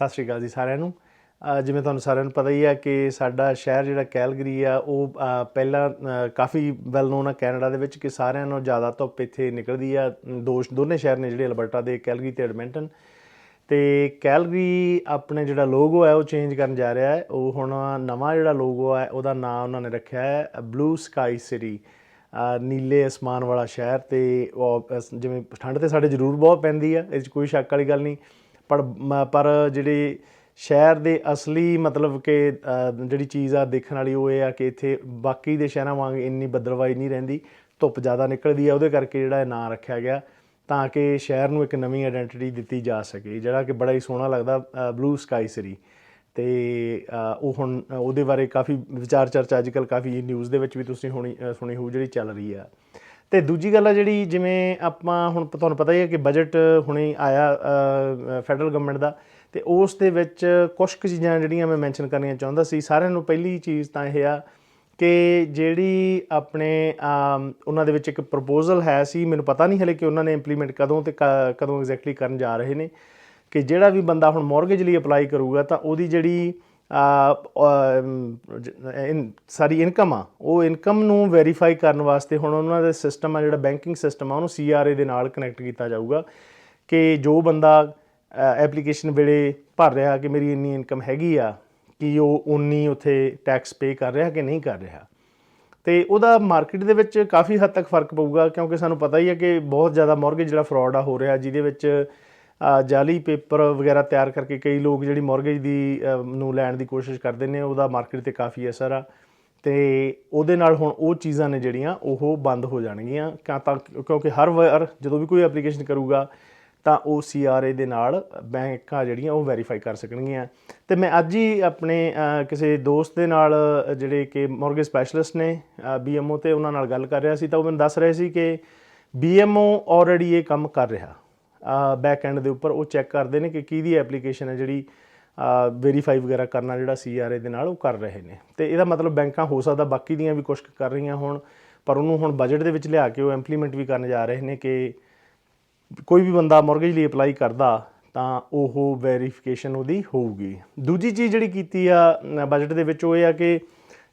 ਸਤਿ ਸ਼੍ਰੀ ਅਕਾਲ ਜੀ ਸਾਰਿਆਂ ਨੂੰ। ਜਿਵੇਂ ਤੁਹਾਨੂੰ ਸਾਰਿਆਂ ਨੂੰ ਪਤਾ ਹੀ ਆ ਕਿ ਸਾਡਾ ਸ਼ਹਿਰ ਜਿਹੜਾ ਕੈਲਗਰੀ ਆ, ਉਹ ਪਹਿਲਾਂ ਕਾਫੀ ਵੈਲ ਨੋਨ ਆ ਕੈਨੇਡਾ ਦੇ ਵਿੱਚ ਕਿ ਸਾਰਿਆਂ ਨਾਲੋਂ ਜ਼ਿਆਦਾ ਧੁੱਪ ਇੱਥੇ ਨਿਕਲਦੀ ਆ। ਦੋਸ਼ ਦੋਨੇ ਸ਼ਹਿਰ ਨੇ ਜਿਹੜੇ ਅਲਬਰਟਾ ਦੇ, ਕੈਲਗਰੀ ਤੇ ਐਡਮਿੰਟਨ। ਤੇ ਕੈਲਗਰੀ ਆਪਣੇ ਜਿਹੜਾ ਲੋਗੋ ਹੈ ਉਹ ਚੇਂਜ ਕਰਨ ਜਾ ਰਿਹਾ ਹੈ। ਉਹ ਹੁਣ ਨਵਾਂ ਜਿਹੜਾ ਲੋਗੋ ਹੈ ਉਹਦਾ ਨਾਮ ਉਹਨਾਂ ਨੇ ਰੱਖਿਆ ਹੈ ਬਲੂ ਸਕਾਈ ਸਿਟੀ ਨੀਲੇ ਅਸਮਾਨ ਵਾਲਾ ਸ਼ਹਿਰ ਤੇ ਉਹ ਜਿਵੇਂ ਠੰਡ ਤੇ ਸਾਡੇ ਜ਼ਰੂਰ ਬਹੁਤ ਪੈਂਦੀ ਆ ਇਹ 'ਚ ਕੋਈ ਸ਼ੱਕ ਵਾਲੀ ਗੱਲ ਨਹੀਂ। ਪਰ, ਮ- ਪਰ ਜਿਹੜੇ ਸ਼ਹਿਰ ਦੇ ਅਸਲੀ ਮਤਲਬ ਕਿ ਜਿਹੜੀ ਚੀਜ਼ ਆ ਦੇਖਣ ਵਾਲੀ ਉਹ ਇਹ ਆ ਕਿ ਇੱਥੇ ਬਾਕੀ ਦੇ ਸ਼ਹਿਰਾਂ ਵਾਂਗ ਇੰਨੀ ਬੱਦਲਵਾਈ ਨਹੀਂ ਰਹਿੰਦੀ, ਧੁੱਪ ਜ਼ਿਆਦਾ ਨਿਕਲਦੀ ਆ, ਉਹਦੇ ਕਰਕੇ ਜਿਹੜਾ ਨਾਂ ਰੱਖਿਆ ਗਿਆ, ਤਾਂ ਕਿ ਸ਼ਹਿਰ ਨੂੰ ਇੱਕ ਨਵੀਂ ਆਇਡੈਂਟੀਟੀ ਦਿੱਤੀ ਜਾ ਸਕੇ, ਜਿਹੜਾ ਕਿ ਬੜਾ ਹੀ ਸੋਹਣਾ ਲੱਗਦਾ ਬਲੂ ਸਕਾਈ ਸਿਟੀ ਤੇ ਉਹ ਹੁਣ, ਉਹਦੇ ਬਾਰੇ ਕਾਫੀ ਵਿਚਾਰ ਚਰਚਾ ਅੱਜਕੱਲ ਕਾਫੀ ਨਿਊਜ਼ ਦੇ ਵਿੱਚ ਵੀ ਤੁਸੀਂ ਹੁਣੀ ਸੁਣੀ ਹੋਊ, ਜਿਹੜੀ ਚੱਲ ਰਹੀ ਆ। ਤੇ ਦੂਜੀ ਗੱਲ ਆ ਜਿਹੜੀ ਜਿਵੇਂ ਆਪਾਂ ਹੁਣ ਤੁਹਾਨੂੰ ਪਤਾ ਹੀ ਹੈ ਕਿ ਬਜਟ ਹੁਣੇ ਆਇਆ ਫੈਡਰਲ ਗਵਰਨਮੈਂਟ ਦਾ, ਤੇ ਉਸ ਦੇ ਵਿੱਚ ਕੁਝ ਕੁ ਚੀਜ਼ਾਂ ਜਿਹੜੀਆਂ ਮੈਂ ਮੈਂਸ਼ਨ ਕਰਨੀਆਂ ਚਾਹੁੰਦਾ ਸੀ। ਸਾਰਿਆਂ ਨੂੰ ਪਹਿਲੀ ਚੀਜ਼ ਤਾਂ ਇਹ ਆ ਕਿ ਜਿਹੜੀ ਆਪਣੇ ਉਹਨਾਂ ਦੇ ਵਿੱਚ ਇੱਕ ਪ੍ਰਪੋਜ਼ਲ ਹੈ ਸੀ, ਮੈਨੂੰ ਪਤਾ ਨਹੀਂ ਹਲੇ ਕਿ ਉਹਨਾਂ ਨੇ ਇੰਪਲੀਮੈਂਟ ਕਦੋਂ ਤੇ ਕਦੋਂ ਐਗਜ਼ੈਕਟਲੀ ਕਰਨ ਜਾ ਰਹੇ ਨੇ, ਕਿ ਜਿਹੜਾ ਵੀ ਬੰਦਾ ਹੁਣ ਮੌਰਗੇਜ ਲਈ ਅਪਲਾਈ ਕਰੂਗਾ ਤਾਂ ਉਹਦੀ ਜਿਹੜੀ ਸਾਰੀ ਇਨਕਮ ਆ, ਉਹ ਇਨਕਮ ਨੂੰ ਵੈਰੀਫਾਈ ਕਰਨ ਵਾਸਤੇ ਹੁਣ ਉਹਨਾਂ ਦਾ ਸਿਸਟਮ ਆ, ਜਿਹੜਾ ਬੈਂਕਿੰਗ ਸਿਸਟਮ ਆ, ਉਹਨੂੰ ਸੀਆਰਏ ਦੇ ਨਾਲ ਕਨੈਕਟ ਕੀਤਾ ਜਾਊਗਾ ਕਿ ਜੋ ਬੰਦਾ ਐਪਲੀਕੇਸ਼ਨ ਵੇਲੇ ਭਰ ਰਿਹਾ ਕਿ ਮੇਰੀ ਇੰਨੀ ਇਨਕਮ ਹੈਗੀ ਆ, ਕਿ ਉਹ ਉਨੀ ਉਥੇ ਟੈਕਸ ਪੇ ਕਰ ਰਿਹਾ ਕਿ ਨਹੀਂ ਕਰ ਰਿਹਾ। ਤੇ ਉਹਦਾ ਮਾਰਕੀਟ ਦੇ ਵਿੱਚ ਕਾਫੀ ਹੱਦ ਤੱਕ ਫ਼ਰਕ ਪਊਗਾ ਕਿਉਂਕਿ ਸਾਨੂੰ ਪਤਾ ਹੀ ਹੈ ਕਿ ਬਹੁਤ ਜ਼ਿਆਦਾ ਮੌਰਗੇਜ ਜਿਹੜਾ ਫਰਾਡ ਆ, ਹੋ ਰਿਹਾ, ਜਿਹਦੇ ਵਿੱਚ ਜਾਲੀ ਪੇਪਰ ਵਗੈਰਾ ਤਿਆਰ ਕਰਕੇ ਕਈ ਲੋਕ ਜਿਹੜੀ ਮੌਰਗੇਜ ਦੀ ਨੂੰ ਲੈਣ ਦੀ ਕੋਸ਼ਿਸ਼ ਕਰਦੇ ਨੇ, ਉਹਦਾ ਮਾਰਕੀਟ ਤੇ ਕਾਫੀ ਅਸਰ ਆ। ਤੇ ਉਹਦੇ ਨਾਲ ਹੁਣ ਉਹ ਚੀਜ਼ਾਂ ਨੇ ਜਿਹੜੀਆਂ, ਉਹ ਬੰਦ ਹੋ ਜਾਣਗੀਆਂ। ਕਿਆ ਤਾਂ ਕਿਉਂਕਿ ਹਰ ਵਾਰ ਜਦੋਂ ਵੀ ਕੋਈ ਐਪਲੀਕੇਸ਼ਨ ਕਰੂਗਾ, ਤਾਂ ਉਹ ਸੀਆਰਏ ਦੇ ਨਾਲ ਬੈਂਕਾਂ ਜਿਹੜੀਆਂ, ਉਹ ਵੈਰੀਫਾਈ ਕਰ ਸਕਣਗੀਆਂ। ਤੇ ਮੈਂ ਅੱਜ ਹੀ ਆਪਣੇ ਕਿਸੇ ਦੋਸਤ ਦੇ ਨਾਲ, ਜਿਹੜੇ ਕਿ ਮੌਰਗੇਜ ਸਪੈਸ਼ਲਿਸਟ ਨੇ ਬੀਐਮਓ ਤੇ ਉਹਨਾਂ ਨਾਲ ਗੱਲ ਕਰ ਰਿਹਾ ਸੀ। ਤਾਂ ਉਹ ਮੈਨੂੰ ਦੱਸ ਰਹੇ ਸੀ ਕਿ ਬੀਐਮਓ ਆਲਰੇਡੀ ਇਹ ਕੰਮ ਕਰ ਰਿਹਾ। ਬੈਕ ਐਂਡ ਦੇ ਉੱਪਰ ਉਹ ਚੈੱਕ ਕਰਦੇ ਨੇ ਕਿ ਕਿਹਦੀ ਐਪਲੀਕੇਸ਼ਨ ਹੈ ਜਿਹੜੀ ਵੈਰੀਫਾਈ ਵਗੈਰਾ ਕਰਨਾ ਜਿਹੜਾ ਸੀਆਰਏ ਦੇ ਨਾਲ ਉਹ ਕਰ ਰਹੇ ਨੇ। ਤੇ ਇਹਦਾ ਮਤਲਬ ਬੈਂਕਾਂ ਹੋ ਸਕਦਾ ਬਾਕੀ ਦੀਆਂ ਵੀ ਕੁਝ ਕਰ ਰਹੀਆਂ ਹੋਣ, ਪਰ ਉਹਨੂੰ ਹੁਣ ਬਜਟ ਦੇ ਵਿੱਚ ਲਿਆ ਕੇ ਉਹ ਇੰਪਲੀਮੈਂਟ ਵੀ ਕਰਨ ਜਾ ਰਹੇ ਨੇ ਕਿ ਕੋਈ ਵੀ ਬੰਦਾ ਮੌਰਗੇਜ ਲਈ ਅਪਲਾਈ ਕਰਦਾ ਤਾਂ ਉਹ ਵੈਰੀਫਿਕੇਸ਼ਨ ਉਹਦੀ ਹੋਊਗੀ। ਦੂਜੀ ਚੀਜ਼ ਜਿਹੜੀ ਕੀਤੀ ਆ ਬਜਟ ਦੇ ਵਿੱਚ ਉਹ ਇਹ ਆ ਕਿ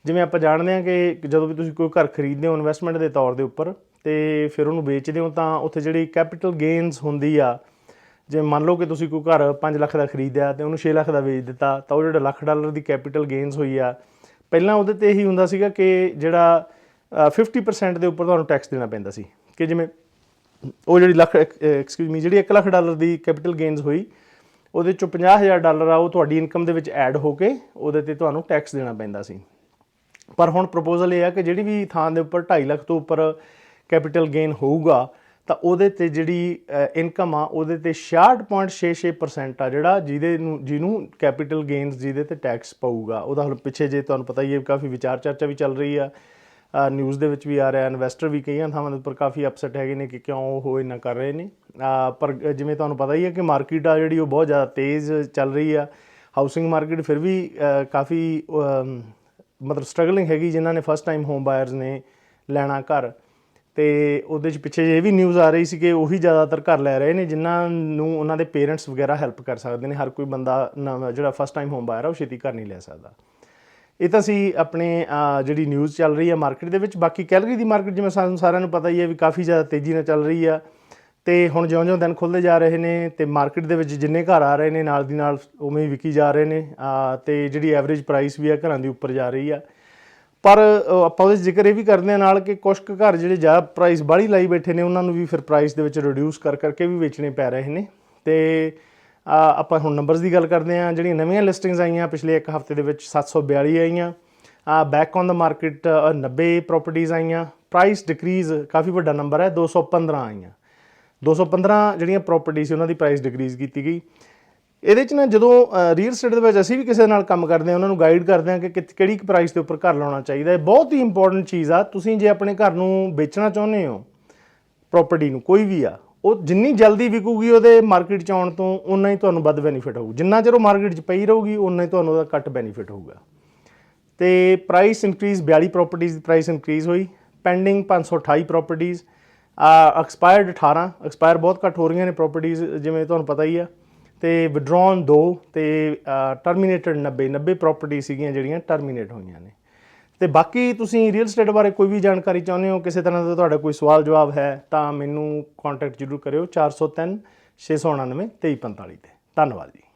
ਜਿਵੇਂ ਆਪਾਂ ਜਾਣਦੇ ਹਾਂ ਕਿ ਜਦੋਂ ਵੀ ਤੁਸੀਂ ਕੋਈ ਘਰ ਖਰੀਦਦੇ ਹੋ ਇਨਵੈਸਟਮੈਂਟ ਦੇ ਤੌਰ ਦੇ ਉੱਪਰ ਤੇ ਫਿਰ ਉਹਨੂੰ ਵੇਚਦੇ ਹੋ ਤਾਂ ਉੱਥੇ ਜਿਹੜੀ ਕੈਪੀਟਲ ਗੇਨਸ ਹੁੰਦੀ ਆ ਜੇ ਮੰਨ ਲਓ ਕਿ ਤੁਸੀਂ ਕੋਈ ਘਰ 5 ਲੱਖ ਦਾ ਖਰੀਦਿਆ ਤੇ ਉਹਨੂੰ 6 ਲੱਖ ਦਾ ਵੇਚ ਦਿੱਤਾ ਤਾਂ ਉਹ ਜਿਹੜਾ ਲੱਖ ਡਾਲਰ ਦੀ ਕੈਪੀਟਲ ਗੇਨਸ ਹੋਈ ਆ ਪਹਿਲਾਂ ਉਹਦੇ ਤੇ ਇਹੀ ਹੁੰਦਾ ਸੀਗਾ ਕਿ ਜਿਹੜਾ ਅ, 50% ਦੇ ਉੱਪਰ ਤੁਹਾਨੂੰ ਟੈਕਸ ਦੇਣਾ ਪੈਂਦਾ ਸੀ ਕਿ ਜਿਵੇਂ ਉਹ ਜਿਹੜੀ ਲੱਖ ਐਕਸਕਿਊਜ਼ ਮੀ ਜਿਹੜੀ 1 ਲੱਖ ਡਾਲਰ ਦੀ ਕੈਪੀਟਲ ਗੇਨਸ ਹੋਈ ਉਹਦੇ ਚੋਂ 50000 ਡਾਲਰ ਆ ਉਹ ਤੁਹਾਡੀ ਇਨਕਮ ਦੇ ਵਿੱਚ ਐਡ ਹੋ ਕੇ ਉਹਦੇ ਤੇ ਤੁਹਾਨੂੰ ਟੈਕਸ ਦੇਣਾ ਪੈਂਦਾ ਸੀ। ਪਰ ਹੁਣ ਪ੍ਰਪੋਜ਼ਲ ਇਹ ਆ ਕਿ ਜਿਹੜੀ ਵੀ ਥਾਂ ਦੇ ਉੱਪਰ 2.5 ਲੱਖ ਤੋਂ ਉੱਪਰ ਕੈਪੀਟਲ ਗੇਨ ਹੋਊਗਾ, ਤਾਂ ਉਹਦੇ ਤੇ ਜਿਹੜੀ ਇਨਕਮ ਆ, ਉਹਦੇ ਤੇ 66.66% ਆ ਜਿਹੜਾ ਜਿਹਦੇ ਨੂੰ, ਜਿਹਨੂੰ ਕੈਪੀਟਲ ਗੇਨਸ ਜਿਹਦੇ ਤੇ ਟੈਕਸ ਪਊਗਾ। ਉਹਦਾ ਹੁਣ ਪਿੱਛੇ ਜੇ ਤੁਹਾਨੂੰ ਪਤਾ ਹੀ ਹੈ, ਕਾਫੀ ਵਿਚਾਰ ਚਰਚਾ ਵੀ ਚੱਲ ਰਹੀ ਆ। ਨਿਊਜ਼ ਦੇ ਵਿੱਚ ਵੀ ਆ ਰਿਹਾ ਇਨਵੈਸਟਰ ਵੀ ਕਈਆਂ ਥਾਵਾਂ ਦੇ ਉੱਪਰ ਕਾਫੀ ਅਪਸੈਟ ਹੈਗੇ ਨੇ ਕਿ ਕਿਉਂ ਉਹ ਇੰਨਾ ਕਰ ਰਹੇ ਨੇ। ਪਰ ਜਿਵੇਂ ਤੁਹਾਨੂੰ ਪਤਾ ਹੀ ਹੈ ਕਿ ਮਾਰਕੀਟ ਆ ਜਿਹੜੀ ਉਹ ਬਹੁਤ ਜ਼ਿਆਦਾ ਤੇਜ਼ ਚੱਲ ਰਹੀ ਆ। ਹਾਊਸਿੰਗ ਮਾਰਕੀਟ ਫਿਰ ਵੀ ਕਾਫੀ ਮਤਲਬ ਸਟਰਗਲਿੰਗ ਹੈਗੀ ਜਿਨ੍ਹਾਂ ਨੇ ਫਸਟ ਟਾਈਮ ਹੋਮ ਬਾਇਰਸ ਨੇ ਲੈਣਾ ਘਰ। ਤੇ ਉਹਦੇ ਚ ਪਿੱਛੇ ਇਹ ਵੀ ਨਿਊਜ਼ ਆ ਰਹੀ ਸੀ ਕਿ ਉਹੀ ਜ਼ਿਆਦਾਤਰ ਘਰ ਲੈ ਰਹੇ ਨੇ ਜਿਨ੍ਹਾਂ ਨੂੰ ਉਹਨਾਂ ਦੇ ਪੇਰੈਂਟਸ ਵਗੈਰਾ ਹੈਲਪ ਕਰ ਸਕਦੇ ਨੇ। ਹਰ ਕੋਈ ਬੰਦਾ ਨਵਾਂ- ਜਿਹੜਾ ਫਸਟ ਟਾਈਮ ਹੋਮ ਬਾਇਰ ਆ ਉਹ ਛੇਤੀ ਘਰ ਨਹੀਂ ਲੈ ਸਕਦਾ। ਇਹ ਤਾਂ ਸੀ ਆਪਣੇ ਜਿਹੜੀ ਨਿਊਜ਼ ਚੱਲ ਰਹੀ ਹੈ ਮਾਰਕੀਟ ਦੇ ਵਿੱਚ ਬਾਕੀ ਕੈਲਗਰੀ ਦੀ ਮਾਰਕੀਟ ਜਿਵੇਂ ਸਾਨੂੰ ਸਾਰਿਆਂ ਨੂੰ ਪਤਾ ਹੀ ਹੈ ਵੀ ਕਾਫੀ ਜ਼ਿਆਦਾ ਤੇਜ਼ੀ ਨਾਲ ਚੱਲ ਰਹੀ ਆ। ਤੇ ਹੁਣ ਜਿਉਂ-ਜਿਉਂ ਦਿਨ ਖੁੱਲਦੇ ਜਾ ਰਹੇ ਨੇ ਤੇ ਮਾਰਕੀਟ ਦੇ ਵਿੱਚ ਜਿੰਨੇ ਘਰ ਆ ਰਹੇ ਨੇ ਨਾਲ ਦੀ ਨਾਲ ਉਵੇਂ ਹੀ ਵਿਕੀ ਜਾ ਰਹੇ ਨੇ। ਅਹ, ਤੇ ਜਿਹੜੀ ਐਵਰੇਜ ਪ੍ਰਾਈਸ ਵੀ ਆ ਘਰਾਂ ਦੀ ਉੱਪਰ ਜਾ ਰਹੀ ਆ। ਪਰ ਆਪਾਂ ਉਹਦੇ ਜ਼ਿਕਰ ਇਹ ਵੀ ਕਰਦੇ ਆ ਨਾਲ ਕਿ ਕੁਝ ਕੁ ਘਰ ਜਿਹੜੇ ਜ਼ਿਆਦਾ ਪ੍ਰਾਈਸ ਬਾਹਲੀ ਲਾਈ ਬੈਠੇ ਨੇ, ਉਹਨਾਂ ਨੂੰ ਵੀ ਫਿਰ ਪ੍ਰਾਈਸ ਦੇ ਵਿੱਚ ਰਿਡਿਊਸ ਕਰ ਕਰਕੇ ਵੀ ਵੇਚਣੇ ਪੈ ਰਹੇ ਨੇ। ਤੇ ਆਪਾਂ ਹੁਣ ਨੰਬਰਸ ਦੀ ਗੱਲ ਕਰਦੇ ਆ ਜਿਹੜੀਆਂ ਨਵੀਆਂ ਲਿਸਟਿੰਗਸ ਆਈਆਂ ਪਿਛਲੇ ਇੱਕ ਹਫ਼ਤੇ ਦੇ ਵਿੱਚ 742 ਆਈਆਂ। ਬੈਕ ਔਨ ਦਾ ਮਾਰਕੀਟ 90 ਪ੍ਰਾਪਰਟੀਆਂ ਆਈਆਂ। ਪ੍ਰਾਈਸ ਡਿਕਰੀਜ਼ ਕਾਫੀ ਵੱਡਾ ਨੰਬਰ ਹੈ 215 ਆਈਆਂ। 215 ਜਿਹੜੀਆਂ ਪ੍ਰਾਪਰਟੀ ਸੀ, ਉਹਨਾਂ ਦੀ ਪ੍ਰਾਈਸ ਡਿਕਰੀਜ਼ ਕੀਤੀ ਗਈ। ਇਹਦੇ ਚ ਨਾ ਜਦੋਂ ਰੀਅਲ ਸਟੇਟ ਦੇ ਵਿੱਚ ਅਸੀਂ ਵੀ ਕਿਸੇ ਨਾਲ ਕੰਮ ਕਰਦੇ ਹਾਂ, ਉਹਨਾਂ ਨੂੰ ਗਾਈਡ ਕਰਦੇ ਹਾਂ ਕਿ ਕਿਹੜੀ ਪ੍ਰਾਈਸ ਦੇ ਉੱਪਰ ਘਰ ਲਾਉਣਾ ਚਾਹੀਦਾ ਹੈ। ਬਹੁਤ ਹੀ ਇੰਪੋਰਟੈਂਟ ਚੀਜ਼ ਆ। ਤੁਸੀਂ ਜੇ ਆਪਣੇ ਘਰ ਨੂੰ ਵੇਚਣਾ ਚਾਹੁੰਦੇ ਹੋ ਪ੍ਰਾਪਰਟੀ ਨੂੰ, ਕੋਈ ਵੀ ਆ, ਉਹ ਜਿੰਨੀ ਜਲਦੀ ਵਿਕੂਗੀ ਉਹਦੇ ਮਾਰਕੀਟ ਚ ਆਉਣ ਤੋਂ ਉਨਾ ਹੀ ਤੁਹਾਨੂੰ ਵੱਧ ਬੈਨੀਫਿਟ ਹੋਊ। ਜਿੰਨਾ ਚਿਰ ਉਹ ਮਾਰਕੀਟ ਚ ਪਈ ਰਹੂਗੀ ਉਨਾ ਹੀ ਤੁਹਾਨੂੰ ਉਹਦਾ ਘੱਟ ਬੈਨੀਫਿਟ ਹੋਊਗਾ। ਤੇ ਪ੍ਰਾਈਸ ਇਨਕਰੀਜ਼ 42 ਪ੍ਰਾਪਰਟੀਆਂ ਦੀ ਪ੍ਰਾਈਸ ਇਨਕਰੀਜ਼ ਹੋਈ। ਪੈਂਡਿੰਗ 528 ਪ੍ਰਾਪਰਟੀਆਂ ਐਕਸਪਾਇਰਡ 18 ਐਕਸਪਾਇਰ ਬਹੁਤ ਘੱਟ ਹੋ ਰਹੀਆਂ ਨੇ ਪ੍ਰਾਪਰਟੀਆਂ ਜਿਵੇਂ ਤੁਹਾਨੂੰ ਪਤਾ ਹੀ ਆ। ਤੇ ਵਿਡਰਾਨ 2 ਤੇ ਟਰਮੀਨੇਟਡ 90 90 ਪ੍ਰਾਪਰਟੀ ਸੀਗੀਆਂ ਜਿਹੜੀਆਂ ਟਰਮੀਨੇਟ ਹੋਈਆਂ ਨੇ। ਤੇ ਬਾਕੀ ਤੁਸੀਂ ਰੀਅਲ ਸਟੇਟ ਬਾਰੇ ਕੋਈ ਵੀ ਜਾਣਕਾਰੀ ਚਾਹੁੰਦੇ ਹੋ, ਕਿਸੇ ਤਰ੍ਹਾਂ ਦਾ ਤੁਹਾਡਾ ਕੋਈ ਸਵਾਲ ਜਵਾਬ ਹੈ, ਤਾਂ ਮੈਨੂੰ ਕੰਟੈਕਟ ਜ਼ਰੂਰ ਕਰਿਓ 403 699 2345 ਤੇ। ਧੰਨਵਾਦ ਜੀ।